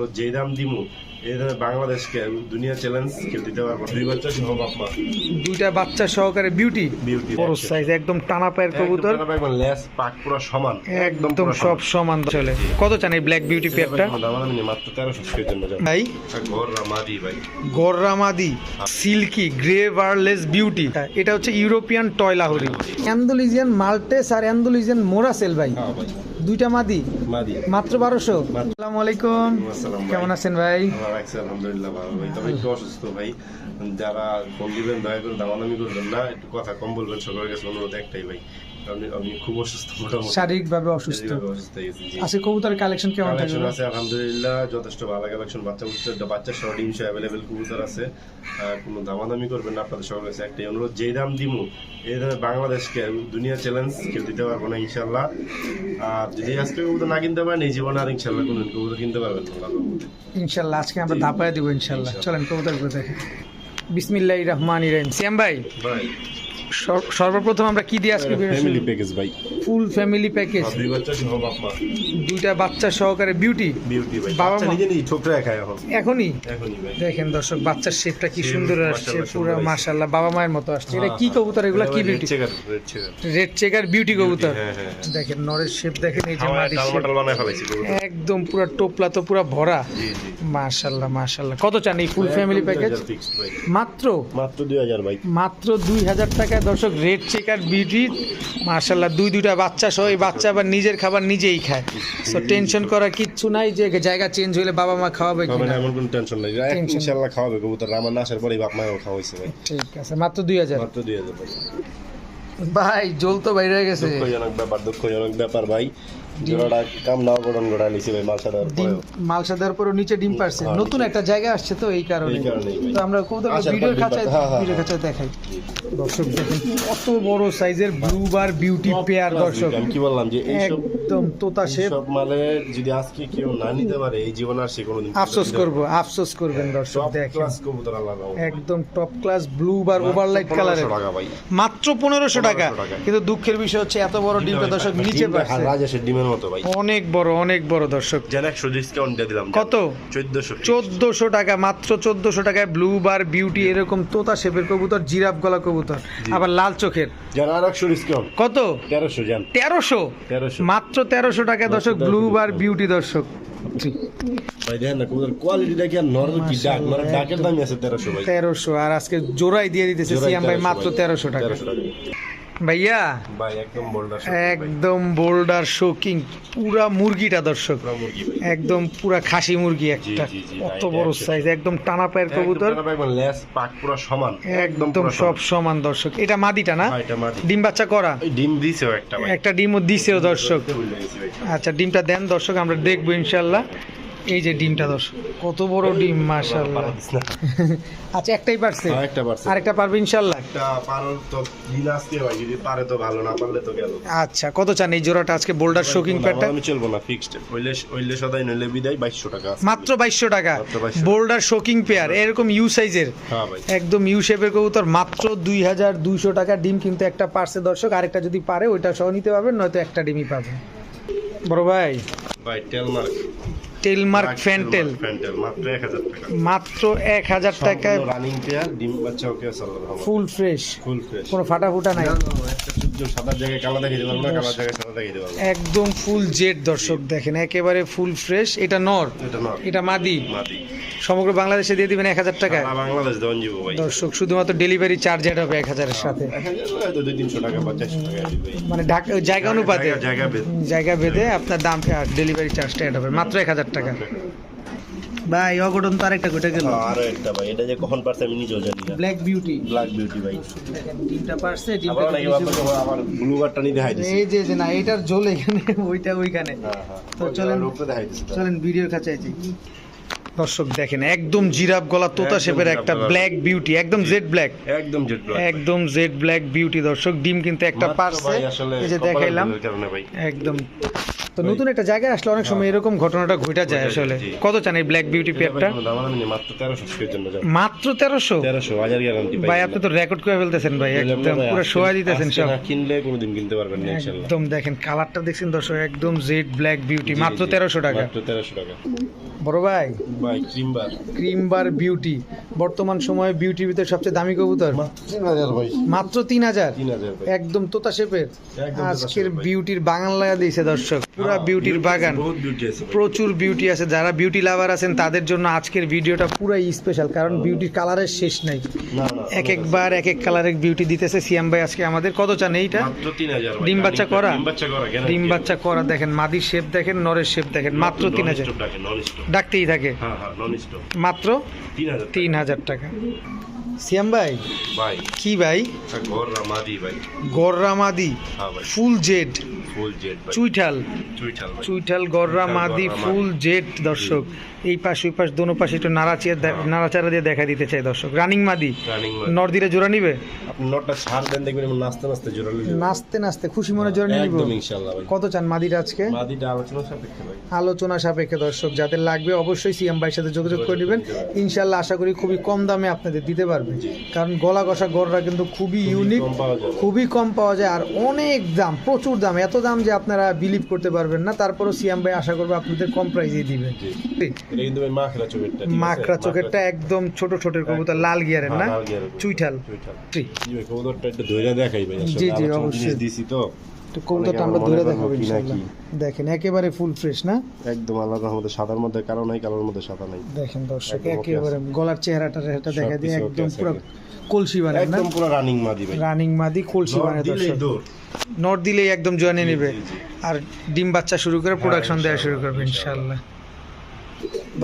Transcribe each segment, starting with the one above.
হলো যেই দাম দিমু এই দামে বাংলাদেশকে দুনিয়া চ্যালেঞ্জ দিতে পারব দুই বাচ্চা সহ বাপ মা। দুইটা বাচ্চা সহকারে বিউটি বিউটি বড় সাইজ একদম টানা পায়ের কবুতর। একদম লেস পাক পুরো সমান। একদম সব সমান চলে। কত চান এই ব্ল্যাক বিউটি পেয়ারটা দাম আমি মাত্র তেরোশো টাকার জন্য যাব। ভাই? ঘর ভাই। গররামাদি সিল্কি গ্রে বিউটি এটা হচ্ছে ইউরোপিয়ান টয়লাহরি অ্যান্ডোলিজিয়ান মাল্টেস আর অ্যান্ডোলিজিয়ান মোরাসেল ভাই। হ্যাঁ ভাই। দুইটা মাদি? মাদি। মাত্র বারোশো? আসসালামু আলাইকুম। কেমন আছেন ভাই আলহামদুলিল্লাহ ভালো ভাই। তবে একটু অসুস্থ ভাই। যারা ফোন দিবেন দয়া করে দামাদামি করবেন না। একটু কথা কম বলবেন। সকলের কাছে অনুরোধ একটাই ভাই। আমি আমি খুব অসুস্থ মোটামুটি। শারীরিকভাবে অসুস্থ। শারীরিকভাবে অসুস্থ হয়ে গেছি আজকে কবুতরের কালেকশন কেমন কালেকশন আছে আলহামদুলিল্লাহ যথেষ্ট ভালো কালেকশন বাচ্চা বুচ্চা বাচ্চা সহ ডিমশো অ্যাভেলেবেল কবুতর আছে। কোনো দামাদামি করবেন না আপনাদের সকলের কাছে একটাই অনুরোধ যেই দাম দিমু এই দামে বাংলাদেশকে দুনিয়া চ্যালেঞ্জ কেউ দিতে পারব না ইনশাল্লাহ আর যদি আজকে কবুতর না কিনতে পারেন এই জীবনে আর ইনশাল্লাহ কোনো কবুতর কিনতে পারবেন না ইনশাল্লাহ আজকে আমরা ধাপায় দিব ইনশাল্লাহ। চলেন কবুতরগুলো দেখেন। বিসমিল্লাহ রহমান ইরাহিম সিয়াম ভাই। সর্বপ্রথম আমরা কি দিয়ে আজকে ফ্যামিলি প্যাকেজ ভাই। ফুল ফ্যামিলি প্যাকেজ দুই বাচ্চা সহ বাপ দুইটা বাচ্চা সহকারে বিউটি বিউটি ভাই। বাবা মা। নিজে নিজে ঠোকরা খায় এখন। এখনই? এখনই দেখেন দর্শক বাচ্চার শেপটা কি সুন্দর আসছে পুরো। মাশাল্লাহ বাবা মায়ের মতো আসছে। এটা হ্যাঁ, কি। কবুতর? এগুলো কি বিউটি। রেড চেকার বিউটি কবুতর। হ্যাঁ, হ্যাঁ। দেখেন নরের শেপ দেখেন এই যে কবুতর। একদম পুরো টোপলা তো পুরো ভরা। জি, জি। মাশাল্লাহ মাশাল্লাহ কত চান এই ফুল ফ্যামিলি প্যাকেজ 2000। মাত্র? মাত্র দুই হাজার ভাই। মাত্র দুই হাজার টাকায় দর্শক রেড চেকার বিউটি মার্শাল্লাহ দুই দুইটা বাচ্চা সহ এই বাচ্চা আবার নিজের খাবার নিজেই খায়। তো টেনশন করার কিচ্ছু নাই যে জায়গা চেঞ্জ হলে বাবা মা খাওয়াবে কিনা না এমন কোনো টেনশন নাই। ইনশাআল্লাহ খাওয়াবে কবুতর আমার না আসার পরেই বাপ মাও খাওয়াইছে ভাই। ঠিক আছে মাত্র দুই হাজার। মাত্র দুই হাজার ভাই। ভাই জল তো বাইরে গেছে। দুঃখজনক ব্যাপার দুঃখজনক ব্যাপার ভাই। জোড়াটা কাম নাও গড়ন গোড়া নিছি ভাই মালসা দেওয়ার ডিম মালসা দেওয়ার পরে নিচে ডিম পারছে। হ্যাঁ, নতুন একটা জায়গা আসছে তো এই কারণে এই কারণেই। ভাই। তো আমরা কবুতর ভিডিওর খাঁচায় পারছে, হ্যাঁ, হ্যাঁ, ভিডিওর খাঁচায় দেখাই। দর্শক দেখেন। কত বড় সাইজের ব্লু বার বিউটি পেয়ার দর্শক। আমি কি বললাম যে একদম তোতা শেপ সব মালে যদি আজকে কেউ না নিতে পারে এই জীবন আর সে কোনোদিন আফসোস করব আফসোস করবেন দর্শক দেখেন। ক্লাস কবুতর আল্লাহ রহমতে। একদম টপ ক্লাস ব্লু বার মাত্র ওভারলাইট কালারের মাত্র পনেরোশো টাকা। কিন্তু দুঃখের বিষয় হচ্ছে এত বড় ডিমটা দর্শক নিচে রাজেশের ডিমের মতো ভাই। অনেক বড় অনেক বড় দর্শক। যেন একশো ডিসকাউন্ট দিয়ে দিলাম। কত? চোদ্দশো চোদ্দশো টাকা মাত্র চোদ্দশো টাকায় ব্লু বার বিউটি এরকম তোতা শেপের কবুতর জিরাফ গলা কবুতর। আবার লাল চোখের। যেন আর একশো ডিসকাউন্ট কত? তেরোশো যান তেরোশো? তেরোশো। মাত্র তেরোশো টাকায় দর্শক ব্লু বার বিউটি দর্শক। মানে তেরোশো আর আজকে জোড়াই দিয়ে দিতেছে সিয়াম ভাই মাত্র তেরোশো টাকা। ভাইয়া? একদম বোল্ডার বোল্ডার শোকিং পুরা মুরগিটা দর্শক। একদম পুরা খাসি মুরগি একটা। কত বড় সাইজ একদম টানা পায়ের কবুতর। একদম সমান। একদম সব সমান। দর্শক। এটা মাদিটা না? হ্যাঁ। ডিম বাচ্চা করা? ডিম দিছেও একটা একটা ডিমও দিছেও দর্শক। আচ্ছা ডিমটা দেন দর্শক আমরা দেখব ইনশাল্লাহ এই যে ডিমটা দর্শক কত বড় ডিম না। আচ্ছা একটাই পারছে? হ্যাঁ, একটা পারছে। আরেকটা পারবে ইনশাল্লাহ একটা পারো তো দিন আসতে ভাই যদি পারে তো ভালো না পারলে তো গেল। আচ্ছা কত চান এই জোড়াটা আজকে বোল্ডার শোকিং প্যাডটা? আমি চলবো না ফিক্সড হইলে হইলে সদাই নইলে বিদায় বাইশশো টাকা মাত্র বাইশশো টাকা। বোল্ডার শোকিং পেয়ার এরকম ইউ সাইজের হ্যাঁ ভাই। একদম ইউ শেপের কবুতর মাত্র দুই হাজার দুইশো টাকা ডিম কিন্তু একটা পার্সে দর্শক আরেকটা যদি পারে ওইটা সহ নিতে পারবেন নয়তো একটা ডিমই পাবেন। বড় ভাই। ভাই টেলমার্ক টেলমার্ক ফ্যান্টেল মাত্র এক হাজার টাকা। মাত্র এক হাজার টাকায় রানিং পেয়ার ডিম বাচ্চা ওকে ফুল ফ্রেশ ফুল ফ্রেশ কোনো ফাটা ফুটা নাই সাদার জায়গায় কালা দেখাইতে পারব না কালার জায়গায় সাদা দেখাইতে পারব একদম ফুল জেড দর্শক দেখেন একেবারে ফুল ফ্রেশ এটা নর। এটা মাদি। মাদি। সমগ্র বাংলাদেশে দিয়ে দিবেন এক হাজার সারা বাংলাদেশ ভাই। দর্শক শুধুমাত্র ডেলিভারি চার্জ অ্যাড হবে এক হাজারের সাথে। হয়তো দুই তিনশো টাকা বা চারশো টাকা মানে ঢাকা জায়গা অনুপাতে। জায়গা- ভেদ। জায়গা বেঁধে আপনার দাম ডেলিভারি চার্জটা অ্যাড হবে। মাত্র এক হাজার টাকা। ভাই অঘটন তো আরেকটা ঘটে গেল। আরও একটা ভাই এটা যে কখন পারছে আমি নিজেও জানি না। ব্ল্যাক বিউটি ব্ল্যাক বিউটি ভাই। তিনটা পারছে আবার অনেকে ভাববে আমার ব্লু কার্ডটা নিয়ে দেখাই দিচ্ছে এই যে যে না এটার জল এখানে ওইটা ওইখানে। হ্যাঁ হ্যাঁ তো চলেন- চলেন ভিডিওর কাছে আছি দর্শক দেখেন একদম জিরাফ গলা তোতা শেপের একটা ব্ল্যাক বিউটি একদম জেড ব্ল্যাক একদম জেড ব্ল্যাক একদম জেড ব্ল্যাক বিউটি দর্শক ডিম কিন্তু একটা পারছে। এই যে দেখাইলাম। একদম। তো নতুন একটা জায়গায় আসলে অনেক সময় এরকম ঘটনাটা ঘটে যায় আসলে। কত চান এই ব্ল্যাক বিউটি পেয়ারটা মাত্র তেরোশো ভাই আপনি তো রেকর্ড করে ফেলতেছেন ভাই একদম পুরো শোয়া দিতেছেন সব। কিনলে কোনোদিন কিনতে পারবেন না একদম দেখেন কালারটা দেখছেন দর্শক একদম জেড ব্ল্যাক বিউটি মাত্র তেরোশো টাকা। মাত্র তেরোশো টাকা। বড় ভাই ভাই ক্রিমবার ক্রিম বার বিউটি বর্তমান সময়ে বিউটির ভিতরে সবচেয়ে দামি কবুতর? মাত্র তিন হাজার একদম তোতা শেপের। আজকের বিউটির বাগান লাগা দিয়েছে দর্শক। পুরা হ্যাঁ, বিউটির বাগান। আছে ভাই। প্রচুর বিউটি আছে। যারা বিউটি লাভার আছেন তাদের জন্য আজকের ভিডিওটা পুরাই স্পেশাল কারণ বিউটির কালারের শেষ নাই। না না এক একবার এক এক কালারের বিউটি দিতেছে সিয়াম ভাই আজকে আমাদের। কত চান এইটা। ডিম বাচ্চা করা? ডিম বাচ্চা করা guarantee ডিম আছে। বাচ্চা করা দেখেন মাদির শেপ দেখেন নরের শেপ দেখেন মাত্র তিন হাজার। ডাকতেই থাকে। হ্যাঁ নন মাত্র? তিন হাজার তিন হাজার টাকা। সিয়াম ভাই? ভাই। কি ভাই? গোর রামাদি ভাই। গোর মাদি। হ্যাঁ ফুল জেড। Full jade চুইঠাল। চুইঠাল গররা মাদি ফুল জেড দর্শক। এই পাশ ওই পাশ দোনো পাশে একটু নাড়াচিয়া নাড়াচাড়া দিয়ে দেখা দিতে চাই দর্শক। রানিং মাদি। রানিং নর দিলে জোড়া নিবে? নটটা ছাড় দেন দেখবেন নাচতে নাচতে জোরালি নাচতে নাচতে খুশি মনে জোড়া নিয়ে নিব ইনশাআল্লাহ ভাই। কত চান মাদির আজকে? মাদিটা আলোচনা সাপেক্ষে ভাই। আলোচনা সাপেক্ষে দর্শক। যাদের লাগবে অবশ্যই সিএম ভাইয়ের সাথে যোগাযোগ করে নেবেন। ইনশাল্লাহ আশা করি খুবই কম দামে আপনাদের দিতে পারবে। কারণ গলা কষা গররা কিন্তু খুবই ইউনিক খুবই কম পাওয়া যায়। আর অনেক দাম প্রচুর দাম। এত দাম যে আপনারা বিলিভ করতে পারবেন না তারপরও সিএম ভাই আশা করব আপনাদের কম প্রাইসেই দিবে। জি। এটা কিন্তু ভাই মাখরা চোখেরটা মাকড়া চোখেরটা একদম ছোট ছোটের কবুতর লাল গিয়ারের না? হ্যাঁ, কবুতর। চুইঠাল। জি। জি অবশ্যই। দিছি তো। তো কবুতরটা আমরা ধরে দেখাবো কি না ইনশাল্লাহ কি। দেখেন একেবারে ফুল ফ্রেশ না? একদম আলাদা মধ্যে সাদার মধ্যে কালো নাই কালোর মধ্যে সাদা নাই। দেখেন দর্শক একেবারে গলার চেহারাটা এটা দেখা দিয়ে একদম পুরো কলসি বানায় না? একদম পুরো রানিং মাদি ভাই। রানিং মাদি কলসি বানায় দর্শক। নট দিলেই একদম জয়েনে নেবে। আর ডিম বাচ্চা শুরু করে প্রোডাকশন দেওয়া শুরু করবে ইনশাআল্লাহ। ইনশাল্লাহ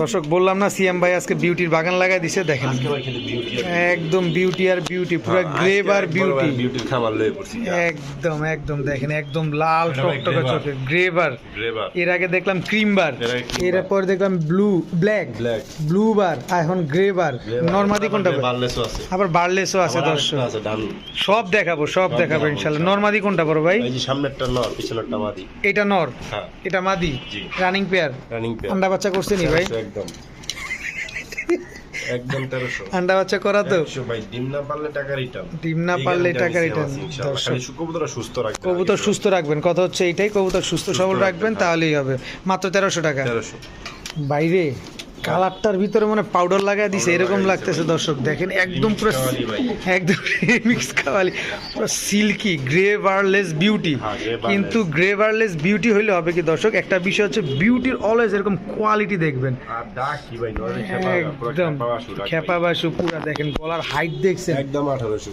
দর্শক বললাম না সিএম ভাই আজকে বিউটির বাগান লাগাই দিছে দেখেন একদম বিউটি আর বিউটি পুরো গ্রেভ আর বিউটি ভাই beauty র খামার লয়ে পড়ছি। একদম একদম দেখেন একদম লাল ভাই টকটকে। চোখে গ্রেভার এর আগে দেখলাম ক্রিম বার এর। পরে দেখলাম ব্লু ব্ল্যাক ব্লু বার এখন গ্রে বার grey নর্মাদি কোনটা আবার barless আছে। আবার বার্লেসও আছে দর্শক। সব দেখাবো সব দেখাবো ইনশাল্লাহ। নর্মাদি কোনটা বড় ভাই এই যে সামনেরটা নর, পিছনেরটা মাদি। এটা নর হ্যাঁ, এটা মাদি জি। Running pair running pair। আন্ডা বাচ্চা করছে নি ভাই তেরোশো একদম। একদম তেরোশো। আন্ডা বাচ্চা করা তো ভাই, ডিম না পারলে টাকা রিটার্ন ডিম না পারলে টাকা রিটার্ন কবুতরটা সুস্থ রাখবেন কবুতর সুস্থ রাখবেন কথা হচ্ছে এইটাই কবুতর সুস্থ সবল রাখবেন। তাহলেই হবে মাত্র তেরোশো টাকা তেরোশো। বাইরে কালারটার ভিতরে মানে পাউডার লাগাই দিছে এরকম লাগতেছে দর্শক দেখেন একদম পুরো একদম মিক্স খাওয়ালি। পুরো সিল্কি গ্রে বারলেস বিউটি। কিন্তু গ্রে বারলেস বিউটি হইলে হবে কি দর্শক একটা বিষয় হচ্ছে বিউটির অলওয়েজ এরকম কোয়ালিটি দেখবেন। একদম খেপা বাসু। পুরা দেখেন গলার হাইট দেখছেন। একদম আঠারোশো।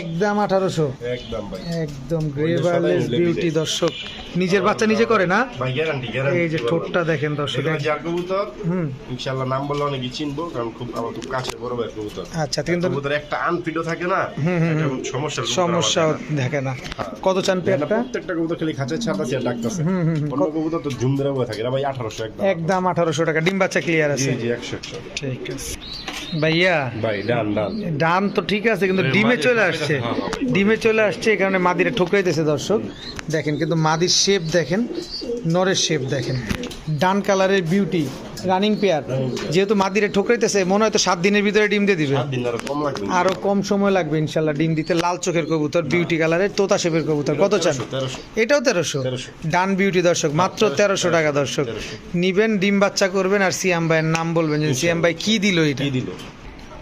একদম আঠারোশো। একদম ভাই। একদম গ্রে বারলেস বিউটি দর্শক। নিজের বাচ্চা নিজে করে না? ভাই গ্যারান্টি গ্যারান্টি এই যে ঠোঁটটা দেখেন দর্শক। যার কবুতর হুম। ইনশাআল্লাহ নাম বললে অনেকে চিনবো কারণ খুব আমার খুব কাছে বড় ভাই কবুতর। আচ্ছা কিন্তু কবুতর একটা আনফিটও থাকে না। সমস্যা সমস্যা দেখে না। কত চান পেয়ারটা? প্রত্যেকটা কবুতর খালি খাঁচা ডাকতেছে। অন্য কবুতর তো ঝুম ধরে থাকে ভাই আঠারোশো একদম। একদম আঠারোশো টাকা। ডিম বাচ্চা ক্লিয়ার আছে। জি একশো একশো। ঠিক আছে। ভাইয়া ভাই ডান ডান। দাম তো ঠিক আছে কিন্তু ডিমে চলে আসছে। হ্যাঁ, হ্যাঁ। ডিমে চলে আসছে এই কারণে মাদিরে ঠোকরাইতেছে দর্শক। দেখেন কিন্তু মাদির শেপ দেখেন নরের শেপ দেখেন। ডান কালারের বিউটি রানিং পেয়ার যেহেতু মাদিরে ঠোকরাইতেছে মনে হয় তো সাত দিনের ভিতরে ডিম দিয়ে দিবে। আরও কম সময় লাগবে ইনশাল্লাহ ডিম দিতে। লাল চোখের কবুতর বিউটি কালারের তোতা শেপের কবুতর। কত চান? এটাও তেরোশো? ডান বিউটি দর্শক মাত্র তেরোশো টাকা দর্শক। নিবেন ডিম বাচ্চা করবেন আর সিয়াম ভাইয়ের নাম বলবেন। যে সিয়াম ভাই কি দিল এটা? কি দিল?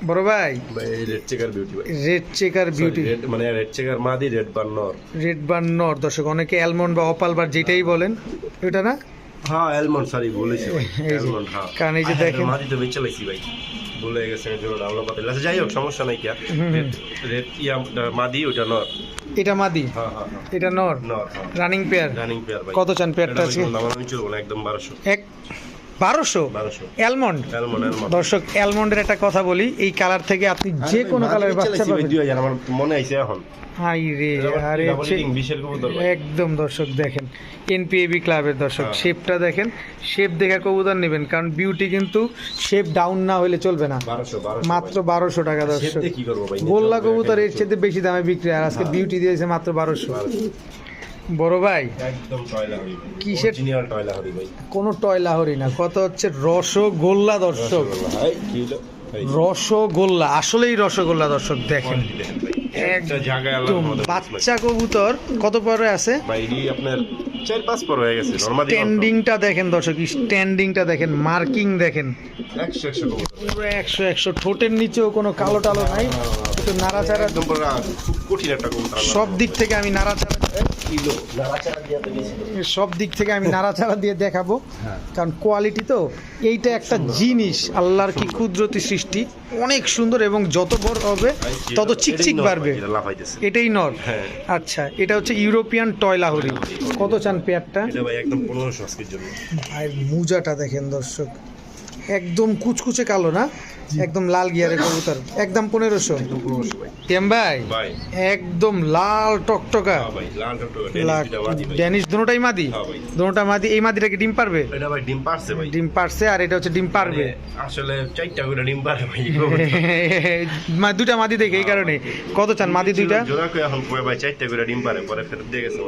বড় ভাই? রেড চেকার বিউটি ভাই। রেড চেকার বিউটি রেড মানে রেড চেকার মাদি রেড বার নর রেড বার নর দর্শক অনেকে অ্যালমন্ড বা অপাল বার যেটাই বলেন ওটা না? হ্যাঁ অ্যালমন্ড সরি বলেছি। অ্যালমন্ড হ্যাঁ। কারণ এই যে দেখেন- মাদি তো বেঁচে লাগছি ভাই। ভুলে গেছে জন্য ডাউনলোড করতে আচ্ছা যাই হোক সমস্যা নাই কি হুম। রেড ইয়া মাদি ওটা নর। এটা মাদি? হ্যাঁ হ্যাঁ হ্যাঁ। এটা নর? নর রানিং পেয়ার রানিং পেয়ার ভাই। কত চান পেয়ারটা আছে দামাদামি চলবো না একদম বারোশো। এক বারোশো? অ্যালমন্ড? দর্শক অ্যালমন্ডের একটা কথা বলি এই কালার থেকে আপনি যে কোনো কালারের বাচ্চা পাবেন। আমার মনে আইছে এখন। হাই রে আরে। একদম দর্শক দেখেন এনপিএবি ক্লাবের দর্শক হ্যাঁ। শেপটা দেখেন শেপ দেখে কবুতর নেবেন কারণ বিউটি কিন্তু শেপ ডাউন না হলে চলবে না। মাত্র বারোশো টাকা। দর্শক। গোল্লা কবুতর এর চেয়ে বেশি দামে বিক্রি আর আজকে বিউটি দিয়েছে মাত্র বারোশো। বড় ভাই? একদম টয়লা হরি কিসের- অরিজিনাল টয়লা হরি ভাই। কোনো টয়লা হরি না কত হচ্ছে রসগোল্লা দর্শক। রসগোল্লা আসলেই রসগোল্লা দর্শক দেখেন। বাচ্চা কবুতর কত পরে আছে? আপনার চার পাঁচ পর হয়ে গেছে স্ট্যান্ডিংটা দেখেন দর্শক স্ট্যান্ডিংটা দেখেন মার্কিং দেখেন। একশো একশো ঠোঁটের নিচেও কোনো কালো টালো নাই একটু নাড়াচাড়া খুব কঠিন একটা সব দিক থেকে আমি নাড়াচাড়া সব দিক থেকে আমি নাড়াচাড়া দিয়ে দেখাবো। হ্যাঁ। কারণ কোয়ালিটি তো এইটা একটা জিনিস আল্লাহর কি কুদরতি সৃষ্টি। অনেক সুন্দর এবং যত বড় হবে তত চিকচিক বাড়বে। এটাই নর। হ্যাঁ। আচ্ছা এটা হচ্ছে ইউরোপিয়ান টয়লাহরি কত চান পেয়ারটা? আজকের মুজাটা দেখেন দর্শক। একদম কুচকুচে কালো না? একদম লাল গিয়ারের কবুতর। একদম পনেরোশো। কেম ভাই? একদম লাল টকটকা। হ্যাঁ ড্যানিশ দুটোটাই মাদি? হ্যাঁ ভাই। দুটোটা মাদি এই মাদিটা কি ডিম পারবে? এটা ভাই ডিম পারছে ভাই। ডিম পারছে আর এটা হচ্ছে ডিম পারবে। মানে আসলে চারটা করে ডিম পারে ভাই দুটা মাদি দেখে এই কারণে। কত চান মাদি দুইটা? জোড়া করে এখন কয়ে ভাই চারটা করে ডিম পারে পরে ফেরত দিয়ে গেছে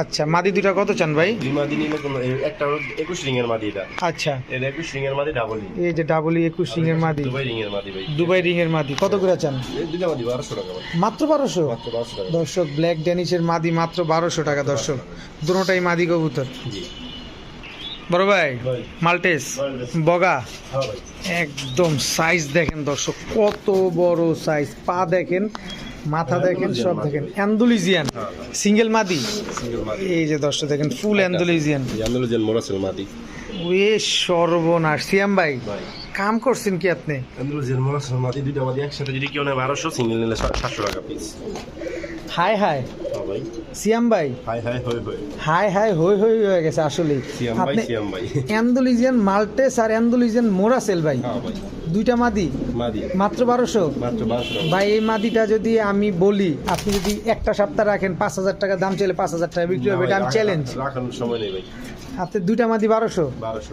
আচ্ছা মাদি দুইটা কত চান ভাই? দুই মাদি নিলে কোনো একটা হলো একুশ রিং এর মাদি এটা। আচ্ছা। এটা রিং এর মাদি ডাবল এই যে ডাবল একুশ রিং এর মাদি দুবাই রিং এর মাদি ভাই। দুবাই রিং এর মাদি। কত করে চান? দুইটা মাদি বারোশো টাকা মাত্র বারোশো? মাত্র বারোশো টাকা। দর্শক ব্ল্যাক ড্যানিশের মাদি মাত্র টাকা দর্শক। দুটোটাই মাদি কবুতর। জি। বড় ভাই মাল্টেস বগা। হ্যাঁ একদম সাইজ দেখেন দর্শক কত বড় সাইজ পা দেখেন মাথা দেখেন সব দেখেন। অ্যান্ডুলিজিয়ান হ্যাঁ, সিঙ্গেল মাদি? এই যে দর্শক দেখেন ফুল অ্যান্ডুলিজিয়ান। আন্দোলন মোরাসেল মাদি। ওয়ে সর্বনাশ। সিয়াম ভাই ভাই। কাম করছেন কি আপনি? আন্দোলন মোরাসেল মাদি দুইটা মাদি একসাথে যদি কেউ নেয় বারোশো সিঙ্গেল নিলে সাতশো টাকা পিস হাই হাই ভাই। সিয়াম ভাই? হাই হাই হই হই। হয়ে গেছে আসলে আপনি অ্যান্ডুলিজিয়ান মাল্টেস আর অ্যান্ডুলিজিয়ান মোরাসেল ভাই? হ্যাঁ ভাই। দুইটা মাদি? মাত্র বারোশো? ভাই এই মাদিটা যদি আমি বলি আপনি যদি একটা সপ্তাহ রাখেন পাঁচ হাজার টাকা দাম চাইলে পাঁচ হাজার টাকা বিক্রি হবে এটা আমি চ্যালেঞ্জ আপনি দুইটা মাদি বারোশো?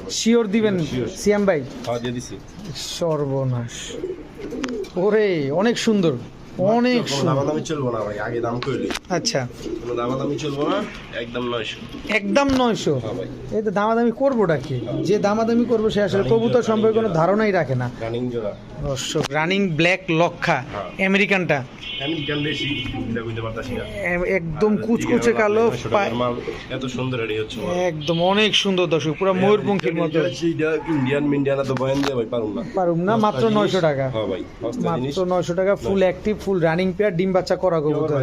শিওর দিবেন সিয়াম ভাই? দিছি। সর্বনাশ। ওরে অনেক সুন্দর। অনেক দামাদামি চলবো না ভাই আগে দাম করলি আচ্ছা। কোনো দামাদামি চলবো না একদম নয়শো। একদম নয়শো? হ্যাঁ ভাই। এই তো দামাদামি করবোটা কি যে দামাদামি করব সে আসলে কবুতর সম্পর্কে কোনো ধারণাই রাখে না। রানিং জোড়া। দর্শক রানিং ব্ল্যাক লক্ষা হ্যাঁ। আমেরিকানটা আমেরিকান দেশি এটা বুঝতে পারতাছি না। একদম কুচকুচে কালো এত সুন্দর রেডি হচ্ছে একদম অনেক সুন্দর দর্শক পুরো ময়ূরপঙ্খীর মতো। ইন্ডিয়ান মিন্ডিয়ান তো বয়ান দিয়ে ভাই পারুম না। পারুম না মাত্র সস্তা নয়শো জিনিস। টাকা। হ্যাঁ ভাই মাত্র নয়শো টাকা full active full running pair ডিম বাচ্চা করা গো কবুতর।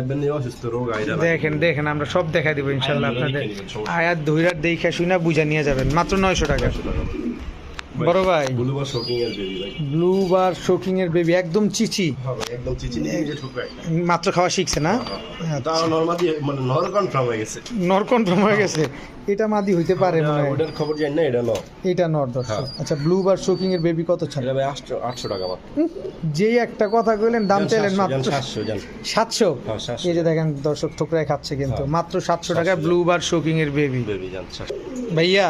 দেখেন দেখেন আমরা সব দেখাই দিব ইনশাল্লাহ আপনাদের। আয়াত ধৈরার দেখা শুনে বুঝা নিয়ে যাবেন মাত্র নয়শো টাকা। বড় ভাই। ব্লু শোকিং এর বেবি ভাই। শোকিং এর বেবি একদম চিচি। হ্যাঁ যে মাত্র খাওয়া শিখছে না? তাও নরমালি মানে নর কনফার্ম হয়ে গেছে। নর কনফার্ম হয়ে গেছে। এটা মাদি হইতে পারে মনে ওটার খবর জানি না এটা ন এটা নর দর্শক। হ্যাঁ। আচ্ছা ব্লু বার শোকিং এর বেবি কত ছাড়? ভাই আটশো আটশো টাকা মাত্র। যেই একটা কথা কইলেন দাম চাইলেন মাত্র সাতশো জান। হ্যাঁ, 700 এই যে দেখেন দর্শক ঠোকরায় খাচ্ছে কিন্তু। হ্যাঁ। মাত্র সাতশো টাকা। 700 ব্লু বার শোকিং এর বেবি বেবি জান ভাইয়া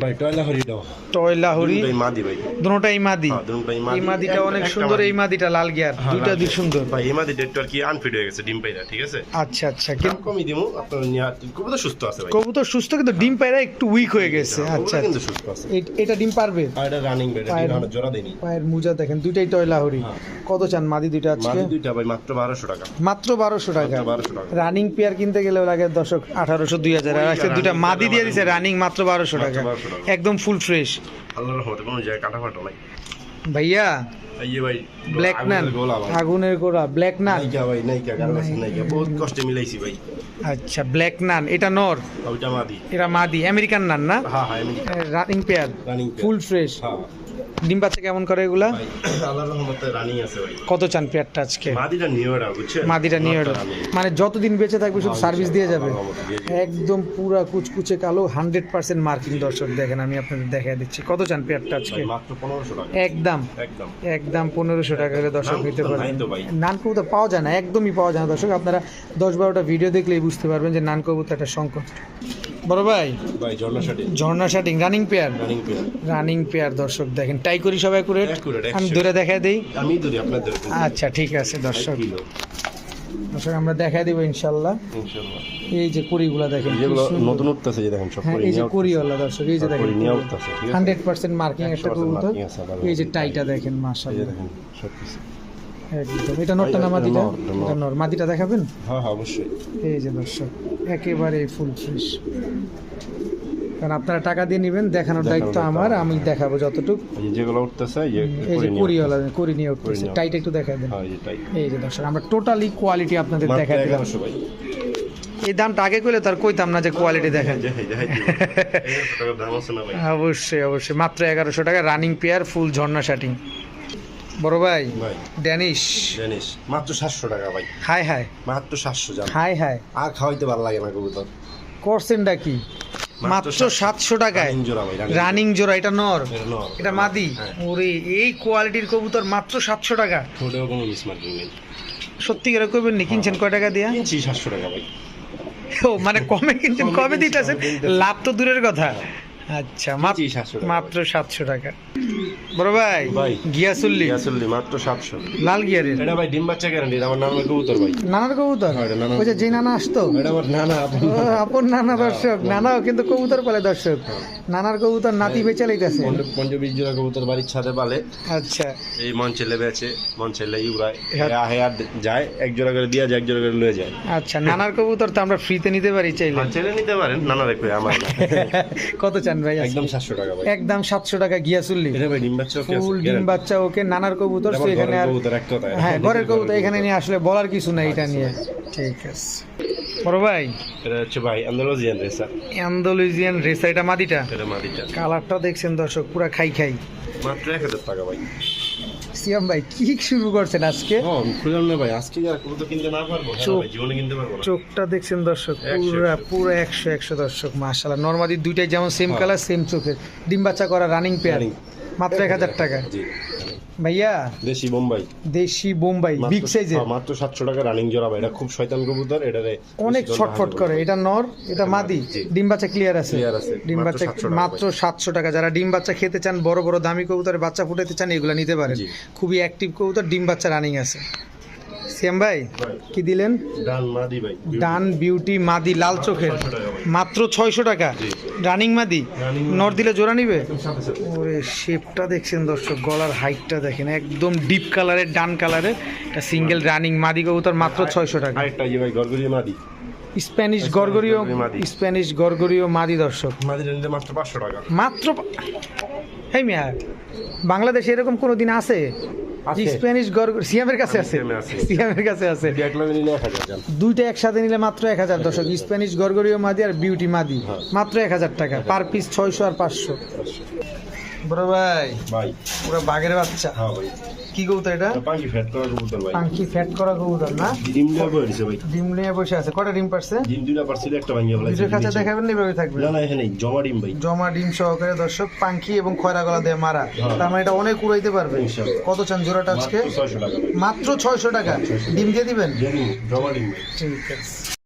ভাই টয়লা হরি দাও। টয়লা হরি মাদি ভাই। দুটোটাই মাদি। হ্যাঁ, এই মাদিটা অনেক সুন্দর এই মাদিটা লাল গিয়ার। হ্যাঁ, দুইটা দিক সুন্দর। ভাই এই মাদি ডেটটা আর কি আনফিট হয়ে গেছে ডিম পাইরা ঠিক আছে? আচ্ছা আচ্ছা কিন্তু কমই দিমু আপনার তো সুস্থ আছে ভাই। কবুতর সুস্থ কিন্তু ডিম পায়রা একটু উইক হয়ে গেছে। আচ্ছা কিন্তু সুস্থ আছে। এটা ডিম পারবে? আর এটা রানিং বেড পায়ের- এটা জোড়া দেনি পায়ের মুজা দেখেন দুইটাই টয়লা হরি হ্যাঁ। কত চান মাদি দুইটা আজকে? মাদি দুইটা ভাই মাত্র বারোশো টাকা। মাত্র বারোশো টাকা। রানিং পেয়ার কিনতে গেলেও লাগে আঠারোশো দুই হাজার। আর ওই আজকে দুইটা মাদি দিয়ে দিছে রানিং মাত্র বারোশো টাকা। 1200 টাকা। একদম ফুল ফ্রেশ আল্লাহর রহমতে কোনো জায়গায় কাটা ফাটা নাই। ভাইয়া ব্ল্যাক নান আগুনের গোড়া ব্ল্যাক নান ভাই নাইকা কারও কাছে নাইকা। বহুত কষ্টে মিলাইছি ভাই। আচ্ছা ব্ল্যাক নান এটা নর? ওটা মাদি। এটা মাদি আমেরিকান নান না? হ্যাঁ হ্যাঁ running pair running full fresh হ্যাঁ। ডিম বাচ্চা কেমন করে এগুলা? আল্লাহর রহমতে রানিং আছে ভাই। কত চান পেয়ারটা আজকে? মাদিটা বুঝছেন? নিয়ে ওঠো। মানে যতদিন বেঁচে থাকবে শুধু সার্ভিস দিয়ে যাবে। একদম পুরা কুচকুচে কালো হান্ড্রেড পার্সেন্ট মার্কিং দর্শক দেখেন আমি আপনাদের দেখা দিচ্ছি। কত চান পেয়ারটা আজকে? মাত্র পনেরোশো টাকা। একদম। একদম। পনেরোশো টাকা করে দর্শক নিতে তো নান কবুতর পাওয়া যায় না একদমই পাওয়া যায় না। দর্শক আপনারা দশ বারোটা ভিডিও দেখলেই বুঝতে পারবেন যে নান কবুতর একটা সংকট। বড় ভাই? ভাই ঝর্ণা শাড়ি ঝর্ণা shirting running pair running pair running pair দর্শক দেখেন টাই করি সবাই করে আমি। ধরে দেখা দেই। আমি ধরি আপনার ধরে আচ্ছা ঠিক আছে দর্শক। দর্শক আমরা দেখাই দেবো ইনশাল্লাহ। ইনশাআল্লাহ এই যে কড়িগুলা দেখেন যেগুলো নতুন উঠতেছে যে দেখেন সব হ্যাঁ এই যে নিয়ে করিওয়ালা দর্শক এই যে দেখেন করি নিয়ে উঠতেছে ঠিক আছে? হান্ড্রেড পার্সেন্ট মার্কিং একটা 100% কবুতর। এই যে টাইটা দেখেন মাশাআল্লাহ। দেখেন সব কিছু একদম এটা নটটা না মাদিটা এটা নর। মাদিটা দেখাবেন? হ্যাঁ হ্যাঁ অবশ্যই। এই যে দর্শক একেবারে ফুল ফ্রেশ কারণ আপনারা টাকা দিয়ে নেবেন দেখানোর দায়িত্ব আমার আমি দেখাবো যতটুকু। যেগুলো উঠতেছে এই যে যে করে নিয়ে উঠতেছে। নিয়ে একটু দেখাই দেন। হ্যাঁ এই যে দর্শক আমরা টোটালি কোয়ালিটি আপনাদের দেখাই দিলাম 1100 ভাই এই দামটা আগে করলে তার কইতাম না যে কোয়ালিটি দেখেন। এই যে এই যে এই যে 1100 টাকার দাম আছে না ভাই। অবশ্যই অবশ্যই। মাত্র এগারোশো টাকা রানিং পেয়ার ফুল ঝর্ণা শাটিং বড় ভাই ভাই। ড্যানিশ। জানিস মাত্র 700 টাকা ভাই। হাই হাই। মাত্র 700 জান। High high. আর খাওয়াইতে ভালো লাগে না কবুতর। করছেনটা কি? মাত্র সাতশো। টাকায়? রানিং জোড়া এটা নর। এটা মাদি। হ্যাঁ। ওরে এই কোয়ালিটির কবুতর মাত্র সাতশো টাকা। সত্যি করে করবেন নি কিনছেন কয় টাকা দিয়া? 700 টাকা ভাই। ও মানে কমে কিনছেন কবে দিতেছেন? লাভ তো দূরের কথা। আচ্ছা মাত্র কিনছি 700 টাকা মাত্র সাতশো টাকা। বড় ভাই ভাই। গিয়াসুল্লি মাত্র 700 লাল গিয়ারের। এটা ভাই ডিম বাচ্চা গ্যারান্টি আমার নামে কবুতর ভাই। নানার কবুতর? হ্যাঁ, এটা নানার ওই যে যে নানা আসতো? এটা আমার না না আপন নানা দর্শক। নানাও কিন্তু কবুতর পালে দর্শক। নানার কবুতর নাতি বেচে লাইতেছে। পঞ্চবিশ জোড়া কবুতর বাড়ির ছাদে পালে। আচ্ছা। এই মন ছেলে বেচে মন ছেলে ইউরায় হ্যাঁ। হেয়া হেয়ার যায় এক জোড়া করে দিয়া যায় এক জোড়া করে লয়ে যায়। আচ্ছা নানার কবুতর তো আমরা ফ্রিতে নিতে পারি চাইলে। আর ছেলে নিতে পারেন নানা রেখে আমার। কত চান ভাই একদম সাতশো টাকা ভাই। একদম সাতশো টাকা গিয়াসুল্লি এটা ভাই ডিম বাচ্চা ওকে ফুল ডিম বাচ্চা ওকে নানার কবুতর তো এখানে আর হ্যাঁ ঘরের কবুতর এখানে নিয়ে আসলে বলার কিছু নাই এটা নিয়ে। ঠিক আছে। বড় ভাই। এটা হচ্ছে ভাই আন্দালুজিয়ান রেসা। আন্দালুজিয়ান রেসা এটা মাদিটা? এটা মাদিটা। কালারটা দেখছেন দর্শক পুরা খাই খাই। মাত্র এক হাজার টাকা ভাই। সিয়াম ভাই কি শুরু করছেন আজকে? ও খুললাম না ভাই আজকে কিনতে না পারব? হ্যাঁ চোখ- ভাই, জীবনে কিনতে পারব চোখটা দেখছেন দর্শক পুরো পুরা একশো একশো দর্শক মাশাল্লাহ নর্মাদি দুইটাই যেমন সেম। কালার সেম চোখের। ডিম বাচ্চা করা রানিং পেয়ারিং মাত্র এক হাজার টাকা ভাইয়া? দেশি বোম্বাই। দেশি বোম্বাই বিগ সাইজের মাত্র সাতশো টাকা রানিং জোড়া ভাই। এটা খুব শয়তান কবুতর এটারে অনেক ছটফট করে। এটা নর এটা মাদি। ডিম বাচ্চা ক্লিয়ার আছে? ক্লিয়ার আছে। ডিম মাত্র বাচ্চা মাত্র সাতশো টাকা। যারা ডিম বাচ্চা খেতে চান বড় বড় দামি কবুতরে বাচ্চা ফুটাতে চান এগুলো নিতে পারেন। খুবই অ্যাক্টিভ কবুতর ডিম বাচ্চা রানিং আছে। সিয়াম ভাই কি দিলেন? ডান মাদি ভাই ডান বিউটি মাদি লাল চোখের। 600 টাকা ভাই। মাত্র ছয়শো টাকা? রানিং মাদি? নর দিলে জোড়া নিবে। ওরে শেপটা দেখছেন দর্শক গলার হাইটটা দেখেন একদম ডিপ কালারের ডান কালারের এটা সিঙ্গেল রানিং মাদি কবুতর মাত্র ছয়শো টাকা। আরেকটা যে ভাই গরগরি মাদি। স্প্যানিশ গরগরীয় স্প্যানিশ গরগরীয় মাদি দর্শক। মাত্র পাঁচশো টাকা। মাত্র হেই মিয়া বাংলাদেশে এরকম কোনো দিন আছে। স্প্যানিশ গরগ সিয়ামের কাছে আছে। সিয়ামের কাছে আছে। দুইটা একসাথে নিলে মাত্র এক হাজার। দশক স্প্যানিশ গরগরীয় মাদি আর বিউটি মাদি। হ্যাঁ। মাত্র এক হাজার টাকা। পার পিস ছয়শো আর পাঁচশো। পাঁচশো। বড় ভাই ভাই। পুরো বাঘের বাচ্চা। হ্যাঁ ভাই। কি কবুতর এটা? পাখি ফ্যাট করা কবুতর ভাই। পাঙ্কি ফ্যাট করা কবুতর না? ডিম বয়ে দিছে ভাই। ডিম নিয়ে বসে আছে। কটা ডিম পারছে ডিম দুইটা পারছিল একটা ভাঙিয়ে বলে দুটো কাছে দেখাবেন না এভাবে থাকবে? না না এখানে জমা ডিম ভাই। জমা ডিম সহকারে দর্শক পাঙ্কি এবং খয়রা গলা দিয়ে মারা। হ্যাঁ। তার মানে এটা অনেক উড়াইতে পারবে। ইনশাআল্লাহ। কত চান জোড়াটা আজকে? মাত্র ছয়শো টাকা। মাত্র ছয়শো টাকা। ডিম দিয়ে দিবেন? জমা ডিম ঠিক আছে।